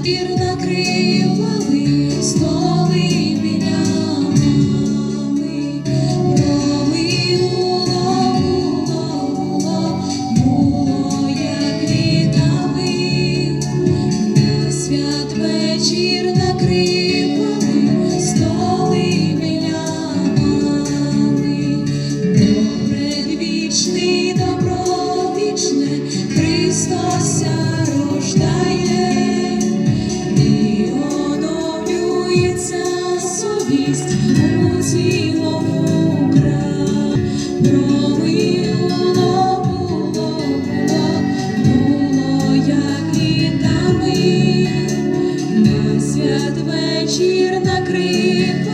Матір накривали столи біля мами, брами було, було, було, як літави, на свят вечір накривали столи біля мами, добре вічний. закрито.